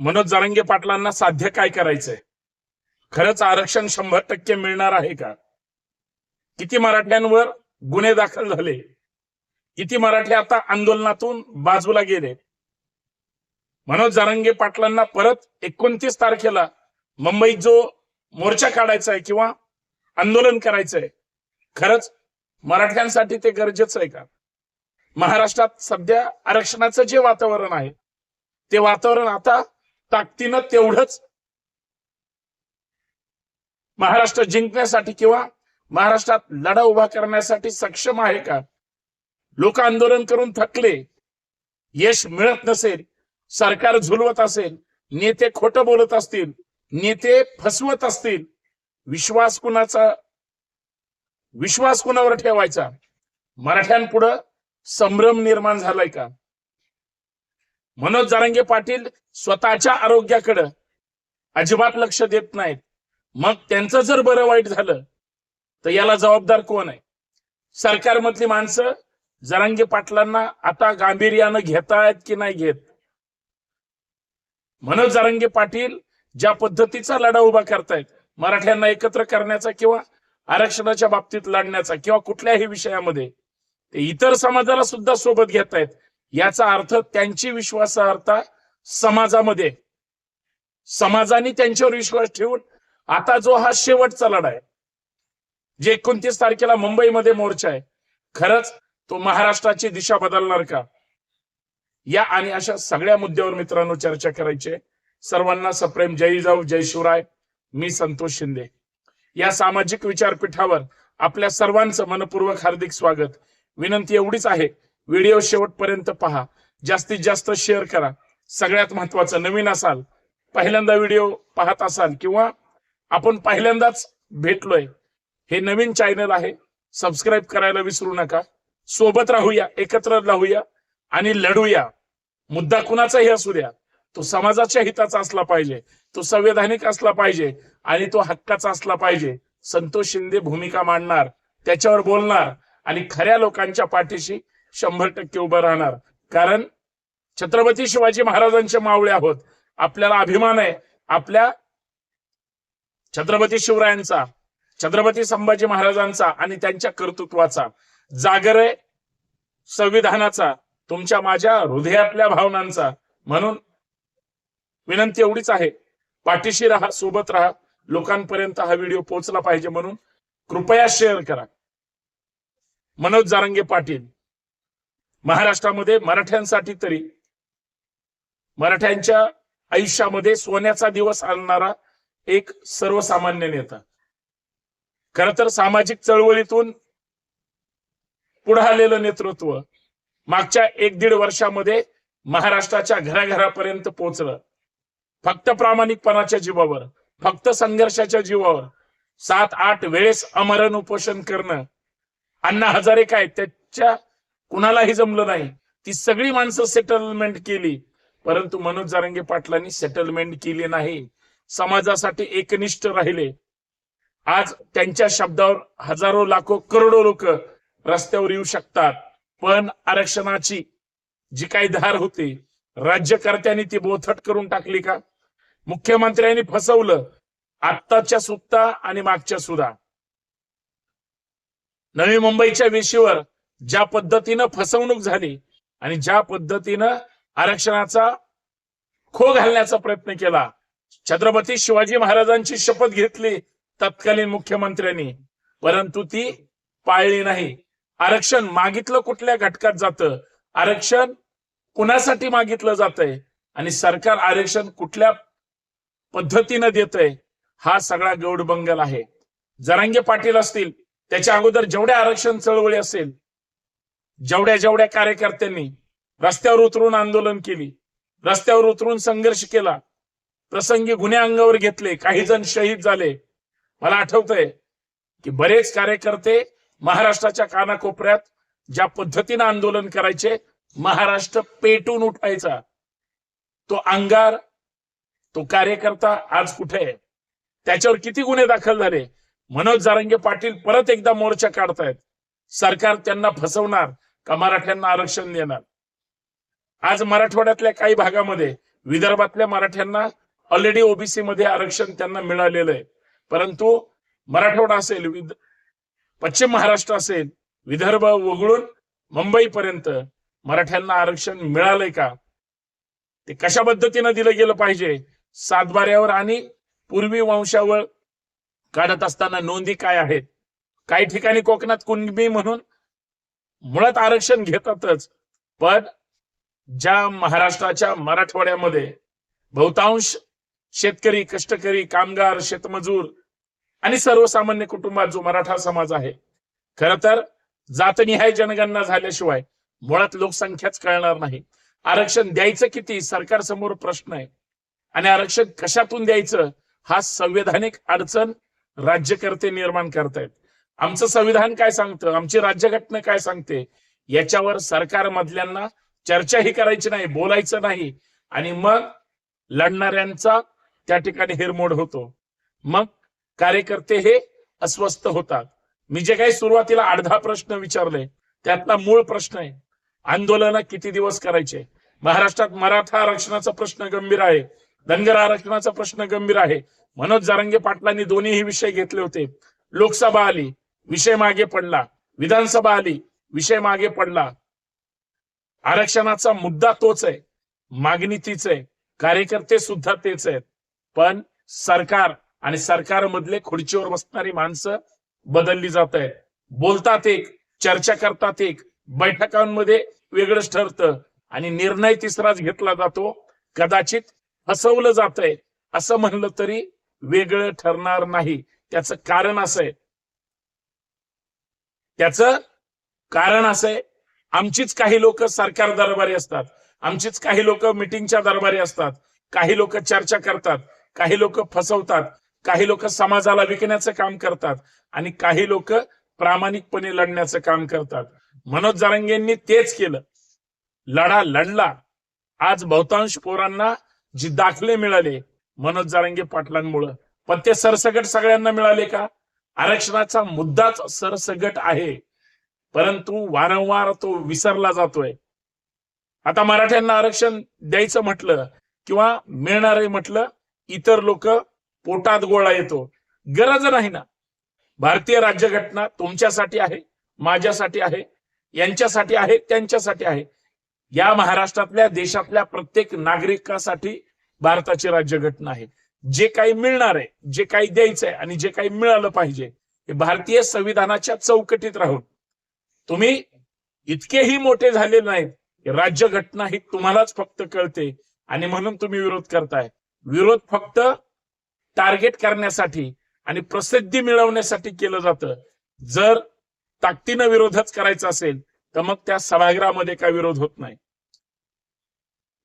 मनोज जारंगे पाटलांना साध्य काय करायचंय? खरंच आरक्षण शंभर टक्के मिळणार आहे का? किती मराठ्यांवर गुन्हे दाखल झाले? किती मराठी आता आंदोलनातून बाजूला गेले? मनोज जारंगे पाटलांना परत एकोणतीस तारखेला मुंबईत जो मोर्चा काढायचा आहे किंवा आंदोलन करायचंय खरंच मराठ्यांसाठी ते गरजेचं आहे का? महाराष्ट्रात सध्या आरक्षणाचं जे वातावरण आहे ते वातावरण आता ताकदीनं तेवढंच महाराष्ट्र जिंकण्यासाठी किंवा महाराष्ट्रात लढा उभा करण्यासाठी सक्षम आहे का? लोक आंदोलन करून थकले यश मिळत नसेल सरकार झुलवत असेल नेते खोटं बोलत असतील नेते फसवत असतील विश्वास कुणाचा? विश्वास कुणावर ठेवायचा? मराठ्यांपुढं संभ्रम निर्माण झालाय का? मनोज जारंगे पाटील स्वतःच्या आरोग्याकडं अजिबात लक्ष देत नाहीत. मग त्यांचं जर बरं वाईट झालं तर याला जबाबदार कोण आहे? सरकारमधली माणसं जरांगे पाटलांना आता गांभीर्यानं घेतायत की नाही घेत? मनोज जारंगे पाटील ज्या पद्धतीचा लढा उभा करतायत मराठ्यांना एकत्र करण्याचा किंवा आरक्षणाच्या बाबतीत लढण्याचा किंवा कुठल्याही विषयामध्ये ते इतर समाजाला सुद्धा सोबत घेत आहेत याचा अर्थ त्यांची विश्वासार्हता समाजामध्ये. समाजाने त्यांच्यावर विश्वास ठेवून आता जो हा शेवटचा लढा आहे जे एकोणतीस तारखेला मुंबईमध्ये मोर्चा आहे खरंच तो महाराष्ट्राची दिशा बदलणार का? या आणि अशा सगळ्या मुद्द्यावर मित्रांनो चर्चा करायची सर्वांना सप्रेम. जय जाऊ जय शिवराय. मी संतोष शिंदे. या सामाजिक विचारपीठावर आपल्या सर्वांचं मनपूर्वक हार्दिक स्वागत. विनंती एवढीच आहे व्हिडिओ शेवटपर्यंत पहा. जास्तीत जास्त शेअर करा. सगळ्यात महत्वाचं नवीन असाल पहिल्यांदा व्हिडिओ पाहत असाल किंवा आपण पहिल्यांदाच भेटलोय हे नवीन चॅनल आहे सबस्क्राईब करायला विसरू नका. सोबत राहूया एकत्र राहूया आणि लढूया. मुद्दा कुणाचाही असू द्या. तो समाजाच्या हिताचा असला पाहिजे तो संवैधानिक असला पाहिजे आणि तो हक्काचा असला पाहिजे. संतोष शिंदे भूमिका मांडणार त्याच्यावर बोलणार आणि खऱ्या लोकांच्या पाठीशी शंभर टक्के उभं राहणार. कारण छत्रपती शिवाजी महाराजांचे मावळे आहोत. आपल्याला अभिमान आहे. आपल्या छत्रपती शिवरायांचा छत्रपती संभाजी महाराजांचा आणि त्यांच्या कर्तृत्वाचा जागर आहे संविधानाचा तुमच्या माझ्या हृदयातल्या भावनांचा. म्हणून विनंती एवढीच आहे. पाठीशी राहा सोबत राहा. लोकांपर्यंत हा व्हिडिओ पोहोचला पाहिजे म्हणून कृपया शेअर करा. मनोज जारंगे पाटील. महाराष्ट्रामध्ये मराठ्यांसाठी तरी मराठ्यांच्या आयुष्यामध्ये सोन्याचा दिवस आणणारा एक सर्वसामान्य नेता. खर तर सामाजिक चळवळीतून पुढे आलेलं नेतृत्व मागच्या एक दीड वर्षामध्ये महाराष्ट्राच्या घराघरापर्यंत पोहोचलं फक्त प्रामाणिकपणाच्या जीवावर फक्त संघर्षाच्या जीवावर सात आठ वेळेस अमरण उपोषण करणं अण्णा हजारे काय त्याच्या कुणालाही जमलं नाही. ती सगळी माणसं सेटलमेंट केली. परंतु मनोज जारंगे पाटलांनी सेटलमेंट केली नाही. समाजासाठी एकनिष्ठ राहिले. आज त्यांच्या शब्दावर हजारो लाखो करोडो लोक रस्त्यावर येऊ शकतात. पण आरक्षणाची जी काही धार होती राज्यकर्त्यांनी ती बोथट करून टाकली का? मुख्यमंत्र्यांनी फसवलं. आत्ताच्या सुद्धा आणि मागच्या सुद्धा. नवी मुंबईच्या वेशीवर ज्या पद्धतीनं फसवणूक झाली आणि ज्या पद्धतीनं आरक्षणाचा खो घालण्याचा प्रयत्न केला छत्रपती शिवाजी महाराजांची शपथ घेतली तत्कालीन मुख्यमंत्र्यांनी परंतु ती पाळली नाही. आरक्षण मागितलं कुठल्या घटकात जातं? आरक्षण कुणासाठी मागितलं जातंय? आणि सरकार आरक्षण कुठल्या पद्धतीनं देतंय? हा सगळा गौडबंगल आहे. जरांगे पाटील असतील त्याच्या अगोदर जेवढ्या आरक्षण चळवळी असेल जेवढ्या जेवढ्या कार्यकर्त्यांनी रस्त्यावर उतरून आंदोलन केली रस्त्यावर उतरून संघर्ष केला प्रसंगी गुन्हे अंगावर घेतले काही जण शहीद झाले. मला आठवतंय की बरेच कार्यकर्ते महाराष्ट्राच्या कानाकोपऱ्यात ज्या पद्धतीनं आंदोलन करायचे महाराष्ट्र पेटून उठायचा. तो अंगार तो कार्यकर्ता आज कुठे आहे? त्याच्यावर किती गुन्हे दाखल झाले? मनोज जारंगे पाटील परत एकदा मोर्चा काढतायत. सरकार त्यांना फसवणार. का मराठ्यांना आरक्षण देणार? आज मराठवाड्यातल्या काही भागामध्ये विदर्भातल्या मराठ्यांना ऑलरेडी ओबीसी मध्ये आरक्षण त्यांना मिळालेलं आहे. परंतु मराठवाडा असेल विद- पश्चिम महाराष्ट्र असेल विदर्भ वगळून मुंबईपर्यंत मराठ्यांना आरक्षण मिळालंय का? ते कशा पद्धतीनं दिलं गेलं पाहिजे? सातबाऱ्यावर आणि पूर्वी वंशावर काढत असताना नोंदी काय आहेत? काही ठिकाणी कोकणात कुणबी म्हणून मुळात आरक्षण घेतातच. पण ज्या महाराष्ट्राच्या मराठवाड्यामध्ये बहुतांश शेतकरी कष्टकरी कामगार शेतमजूर आणि सर्वसामान्य कुटुंबात जो मराठा समाज आहे खर तर जातनिहाय जनगणना झाल्याशिवाय मुळात लोकसंख्याच कळणार नाही. आरक्षण द्यायचं किती? सरकारसमोर प्रश्न आहे. आणि आरक्षण कशातून द्यायचं? हा संवैधानिक अडचण राज्यकर्ते निर्माण करतायत. आमचं संविधान काय सांगतं? आमची राज्यघटना काय सांगते? याच्यावर सरकार मधल्यांना चर्चाही करायची नाही बोलायचं नाही. आणि मग लढणाऱ्यांचा त्या ठिकाणी हिरमोड होतो. मग कार्यकर्ते हे अस्वस्थ होतात. मी जे काही सुरुवातीला अर्धा प्रश्न विचारले त्यातला मूळ प्रश्न आहे आंदोलन किती दिवस करायचे? महाराष्ट्रात मराठा आरक्षणाचा प्रश्न गंभीर आहे धनगर आरक्षणाचा प्रश्न गंभीर आहे. मनोज जारंगे पाटलांनी दोन्हीही विषय घेतले होते. लोकसभा आली विषय मागे पडला. विधानसभा आली विषय मागे पडला. आरक्षणाचा मुद्दा तोच आहे. मागणी तीच आहे. कार्यकर्ते सुद्धा तेच आहेत. पण सरकार आणि सरकारमधले खुर्चीवर बसणारी माणसं बदलली जात आहेत. बोलतात एक चर्चा करतात एक बैठकांमध्ये वेगळंच ठरतं आणि निर्णय तिसराच घेतला जातो. कदाचित फसवलं जात आहे असं म्हणलं तरी वेगळं ठरणार नाही. त्याचं कारण असं आहे. त्याचं कारण असं आहे आमचीच काही लोक सरकार दरबारी असतात आमचीच काही लोक मिटिंगच्या दरबारी असतात काही लोक चर्चा करतात काही लोक फसवतात काही लोक समाजाला विकण्याचं काम करतात आणि काही लोक प्रामाणिकपणे लढण्याचं काम करतात. मनोज जारंगेंनी तेच केलं. लढा लढला. आज बहुतांश पोरांना जी दाखले मिळाले मनोज जारंगे पाटलांमुळं. पण ते सरसगट सगळ्यांना मिळाले का? आरक्षणाचा मुद्दाच सरसगट आहे. परंतु वारंवार तो विसरला जातोय. आता मराठ्यांना आरक्षण द्यायचं म्हटलं किंवा मिळणार आहे म्हटलं इतर लोक पोटात गोळा येतो. गरज नाही ना. भारतीय राज्यघटना तुमच्यासाठी आहे माझ्यासाठी आहे यांच्यासाठी आहे त्यांच्यासाठी आहे. या महाराष्ट्रातल्या देशातल्या प्रत्येक नागरिकासाठी भारताची राज्यघटना आहे. जे काही मिळणार आहे जे काही द्यायचं आहे आणि जे काही मिळालं पाहिजे हे भारतीय संविधानाच्या चौकटीत राहून. तुम्ही इतकेही मोठे झाले नाहीत की राज्यघटना ही तुम्हालाच फक्त कळते आणि म्हणून तुम्ही विरोध करताय. विरोध फक्त टार्गेट करण्यासाठी आणि प्रसिद्धी मिळवण्यासाठी केलं जातं. जर ताकदीनं विरोधच करायचा असेल तर मग त्या सभागृहामध्ये काय विरोध होत नाही.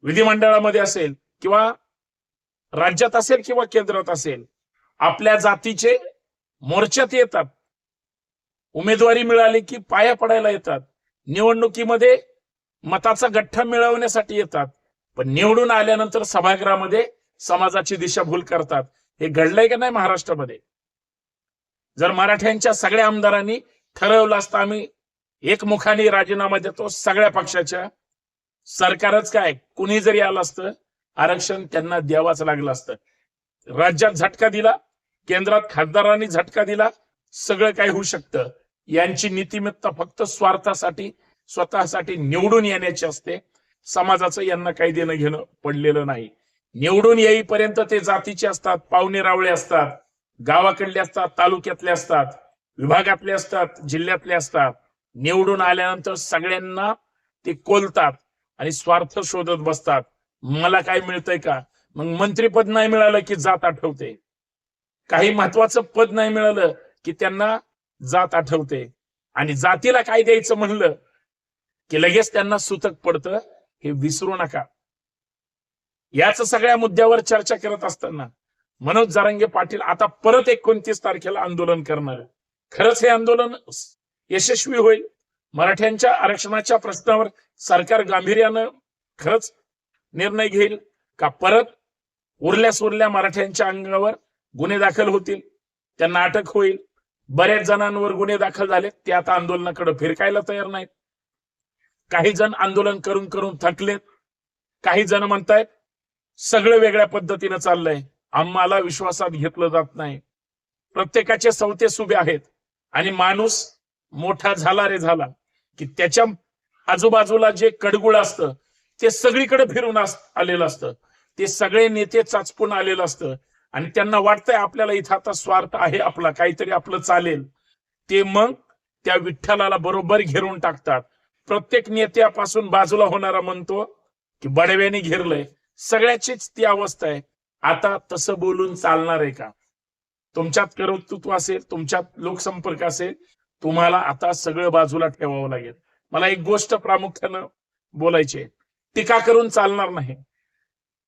विधिमंडळामध्ये असेल किंवा राज्यात असेल किंवा केंद्रात असेल आपल्या जातीचे मोर्चात येतात. उमेदवारी मिळाली की पाया पडायला येतात. निवडणुकीमध्ये मताचा गठ्ठा मिळवण्यासाठी येतात. पण निवडून आल्यानंतर सभागृहामध्ये समाजाची दिशाभूल करतात. हे घडलंय का नाही महाराष्ट्रामध्ये? जर मराठ्यांच्या सगळ्या आमदारांनी ठरवलं असतं आम्ही एकमुखाने राजीनामा देतो सगळ्या पक्षाच्या सरकारच काय कुणी जरी आलं असतं आरक्षण त्यांना द्यावाच लागलं असतं. राज्यात झटका दिला केंद्रात खासदारांनी झटका दिला सगळं काय होऊ शकतं. यांची नीतिमत्ता फक्त स्वार्थासाठी स्वतःसाठी निवडून येण्याची असते. समाजाचं यांना काही देणं घेणं पडलेलं नाही. निवडून येईपर्यंत ते जातीचे असतात पाहुणे रावळे असतात गावाकडले असतात तालुक्यातले असतात विभागातले असतात जिल्ह्यातले असतात. निवडून आल्यानंतर सगळ्यांना ते कोलतात आणि स्वार्थ शोधत बसतात. मला काय मिळतंय का? मग मंत्रीपद नाही मिळालं की जात आठवते. काही महत्वाचं पद नाही मिळालं की त्यांना जात आठवते. आणि जातीला काय द्यायचं म्हणलं की लगेच त्यांना सुतक पडतं हे विसरू नका. याच सगळ्या मुद्द्यावर चर्चा करत असताना मनोज जारंगे पाटील आता परत एकोणतीस तारखेला आंदोलन करणार खरंच हे आंदोलन यशस्वी होईल. मराठ्यांच्या आरक्षणाच्या प्रश्नावर सरकार गांभीर्यानं खरंच निर्णय घेईल का परत उरल्या मराठ्यांच्या अंगावर गुन्हे दाखल होतील? त्यांना अटक होईल? बऱ्याच जणांवर गुन्हे दाखल झाले ते आता आंदोलनाकडे फिरकायला तयार नाहीत. काही जण आंदोलन करून करून थकलेत. काही जण म्हणतायत सगळं वेगळ्या पद्धतीनं चाललंय. आम्हाला विश्वासात घेतलं जात नाही. प्रत्येकाचे सवते सुबे आहेत. आणि माणूस मोठा झाला रे झाला. की त्याच्या आजूबाजूला जे कडगुळ असतं ते सगळीकडे फिरून आलेलं असतं. ते सगळे नेते चाचपून आलेलं असतं. आणि त्यांना वाटतंय आपल्याला इथं आता स्वार्थ आहे आपला काहीतरी आपलं चालेल. ते मग त्या विठ्ठलाला बरोबर घेरून टाकतात. प्रत्येक नेत्यापासून बाजूला होणारा म्हणतो की बडव्याने घेरलंय. सगळ्याचीच ती अवस्था आहे. आता तसं बोलून चालणार आहे का? तुमच्यात कर्तृत्व असेल तुमच्यात लोकसंपर्क असेल तुम्हाला आता सगळं बाजूला ठेवावं लागेल. मला एक गोष्ट प्रामुख्यानं बोलायची आहे. टीका करून चालणार नाही.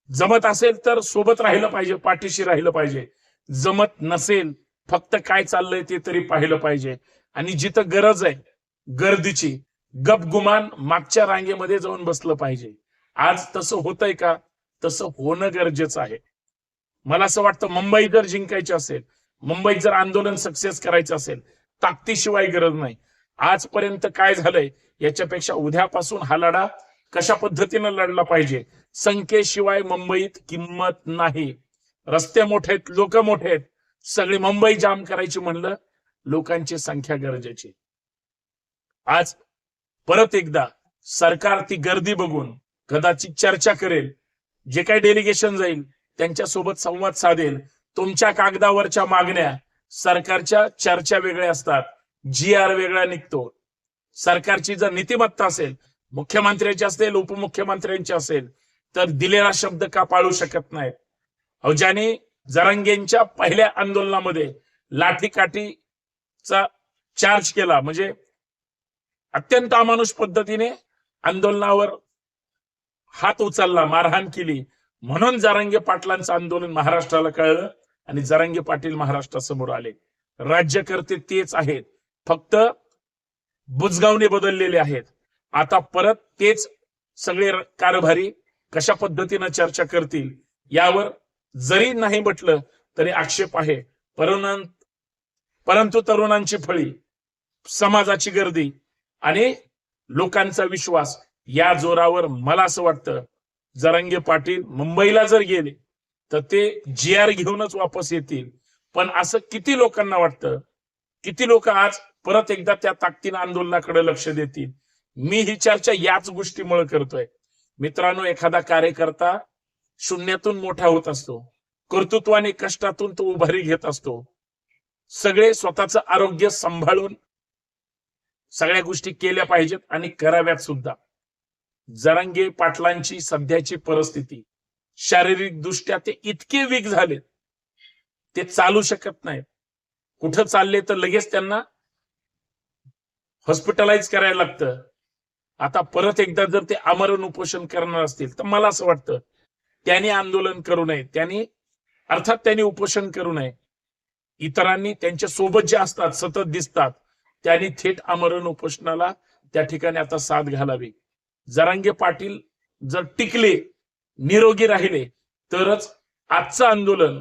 जमत असेल तर सोबत राहिलं पाहिजे पाठीशी राहिलं पाहिजे. जमत नसेल फक्त काय चाललंय ते तरी पाहिलं पाहिजे. आणि जिथं गरज आहे गर्दीची गपगुमान मागच्या रांगेमध्ये जाऊन बसलं पाहिजे. आज तसं होतंय का? तसं होणं गरजेचं आहे. मला असं वाटतं मुंबई जर जिंकायची असेल मुंबईत जर आंदोलन सक्सेस करायचं असेल ताकदीशिवाय गरज नाही. आजपर्यंत काय झालंय याच्यापेक्षा उद्यापासून हा लढा कशा पद्धतीनं लढला पाहिजे? संख्येशिवाय मुंबईत किंमत नाही. रस्ते मोठे आहेत लोक मोठे आहेत. सगळी मुंबई जाम करायची म्हणलं लोकांची संख्या गरजेची. आज परत एकदा सरकार ती गर्दी बघून कदाचित चर्चा करेल जे काही डेलिगेशन जाईल त्यांच्यासोबत संवाद साधेल. तुमच्या कागदावरच्या मागण्या सरकारच्या चर्चा वेगळ्या असतात. जी आर वेगळा निघतो. सरकारची जर नीतिमत्ता असेल मुख्यमंत्र्यांचे असेल उपमुख्यमंत्र्यांचे असेल तर दिलेला शब्द का पाळू शकत नाहीत? अहो ज्याने जरांगेंच्या पहिल्या आंदोलनामध्ये लाठीकाठीचा चार्ज केला म्हणजे अत्यंत अमानुष पद्धतीने आंदोलनावर हात उचलला मारहाण केली. म्हणून जरांगे पाटलांचं आंदोलन महाराष्ट्राला कळलं आणि जरांगे पाटील महाराष्ट्रासमोर आले. राज्यकर्ते तेच आहेत. फक्त बुजगावने बदललेले आहेत. आता परत तेच सगळे कारभारी कशा पद्धतीनं चर्चा करतील यावर जरी नाही म्हटलं तरी आक्षेप आहे. परंतु परंतु तरुणांची फळी समाजाची गर्दी आणि लोकांचा विश्वास या जोरावर मला असं वाटतं जरांगे पाटील मुंबईला जर गेले तर ते जी आर घेऊनच वापस येतील. पण असं किती लोकांना वाटतं किती लोक आज परत एकदा त्या ताकदीनं आंदोलनाकडे लक्ष देतील? मी ही चर्चा याच गोष्टीमुळे करतोय. मित्रांनो एखादा कार्यकर्ता शून्यातून मोठा होत असतो. कर्तृत्वाने कष्टातून तो उभारी घेत असतो. सगळे स्वतःचं आरोग्य सांभाळून सगळ्या गोष्टी केल्या पाहिजेत आणि कराव्यात सुद्धा. जरांगे पाटलांची सध्याची परिस्थिती शारीरिक दृष्ट्या ते इतके वीक झालेत. ते चालू शकत नाहीत. कुठं चालले तर लगेच त्यांना हॉस्पिटलाइज करायला लागतं. आता परत एकदा जर ते आमरण उपोषण करणार असतील तर मला असं वाटतं त्यांनी आंदोलन करू नये. त्यांनी अर्थात त्यांनी उपोषण करू नये. इतरांनी त्यांच्यासोबत जे असतात सतत दिसतात त्यांनी थेट आमरण उपोषणाला त्या ठिकाणी आता साथ घालावी. जरांगे पाटील जर टिकले निरोगी राहिले तरच आजचं आंदोलन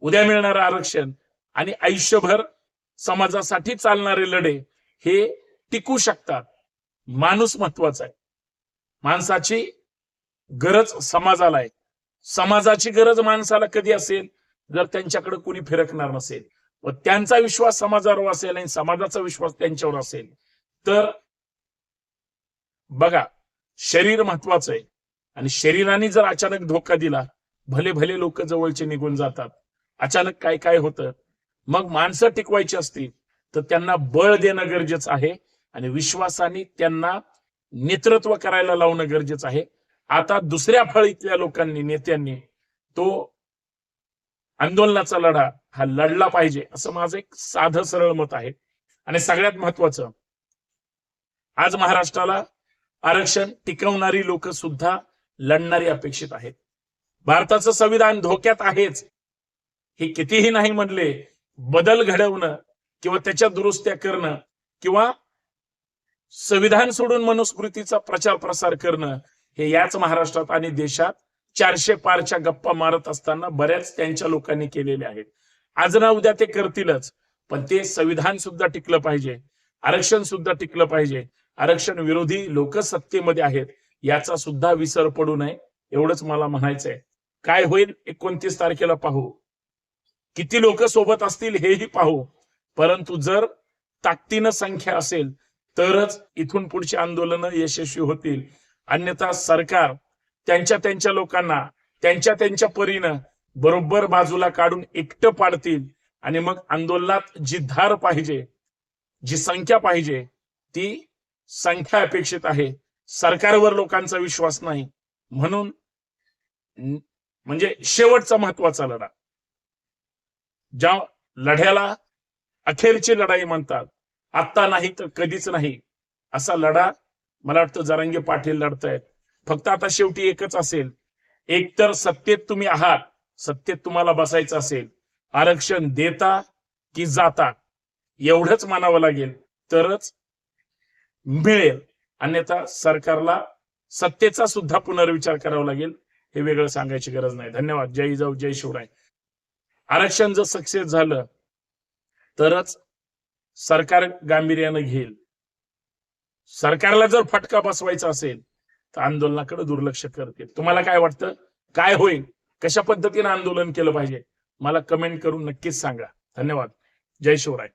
उद्या मिळणारं आरक्षण आणि आयुष्यभर समाजासाठी चालणारे लढे हे टिकू शकतात. माणूस महत्त्वाचा आहे. माणसाची गरज समाजाला आहे. समाजाची गरज माणसाला कधी असेल? जर त्यांच्याकडे कोणी फिरकणार नसेल. व त्यांचा विश्वास समाजावर असेल आणि समाजाचा विश्वास त्यांच्यावर असेल. तर बघा शरीर महत्वाचं आहे. आणि शरीराने जर अचानक धोका दिला भले भले लोक जवळचे निघून जातात. अचानक काय काय होतं? मग माणसं टिकवायची असतील तर त्यांना बळ देणं गरजेचं आहे. आणि विश्वासाने त्यांना नेतृत्व करायला लावणं गरजेचं आहे. आता दुसऱ्या फळीतल्या लोकांनी नेत्यांनी तो आंदोलनाचा लढा हा लढला पाहिजे असं माझं एक साधं सरळ मत आहे. आणि सगळ्यात महत्वाचं आज महाराष्ट्राला आरक्षण टिकवणारी लोक सुद्धा लढणारी अपेक्षित आहेत. भारताचं संविधान धोक्यात आहेच. हे कितीही नाही म्हणले बदल घडवणं किंवा त्याच्या दुरुस्त्या करणं किंवा संविधान सोडून मनुस्मृतीचा प्रचार प्रसार करणं हे याच महाराष्ट्रात आणि देशात चारशे पारच्या गप्पा मारत असताना बऱ्याच त्यांच्या लोकांनी केलेले आहेत. आज ना उद्या ते करतीलच पण ते संविधान सुद्धा टिकलं पाहिजे आरक्षण सुद्धा टिकलं पाहिजे. आरक्षण विरोधी लोक सत्तेमध्ये आहेत याचा सुद्धा विसर पडू नये एवढंच मला म्हणायचंय. काय होईल एकोणतीस तारखेला पाहू. किती लोक सोबत असतील हेही पाहू. परंतु जर ताकदीनं संख्या असेल तरच इथून पुढची आंदोलनं यशस्वी होतील. अन्यथा सरकार त्यांच्या त्यांच्या लोकांना त्यांच्या त्यांच्या परीनं बरोबर बाजूला काढून एकटं पाडतील. आणि मग आंदोलनात जी धार पाहिजे जी संख्या पाहिजे ती संख्या अपेक्षित आहे. सरकारवर लोकांचा विश्वास नाही. म्हणून म्हणजे शेवटचा महत्त्वाचा लढा. ज्या लढ्याला अखेरची लढाई म्हणतात आत्ता नाही तर कधीच नाही. असा लढा मला वाटतं जरांगे पाटील लढतायत. फक्त आता शेवटी एकच असेल. एक तर सत्तेत तुम्ही आहात सत्तेत तुम्हाला बसायचं असेल. आरक्षण देता की जाता एवढंच मानावं लागेल. तरच मिळेल. अन्यथा सरकारला सत्तेचा सुद्धा पुनर्विचार करावा लागेल हे वेगळं सांगायची गरज नाही. धन्यवाद. जय जाऊ जय शिवराय. आरक्षण जर सक्सेस झालं तरच सरकार गांभीर्यानं घेईल. सरकारला जर फटका बसवायचा असेल तर आंदोलनाकडे दुर्लक्ष करतील. तुम्हाला काय वाटतं? काय होईल? कशा पद्धतीने आंदोलन केलं पाहिजे? मला कमेंट करून नक्कीच सांगा. धन्यवाद. जय शिवराय.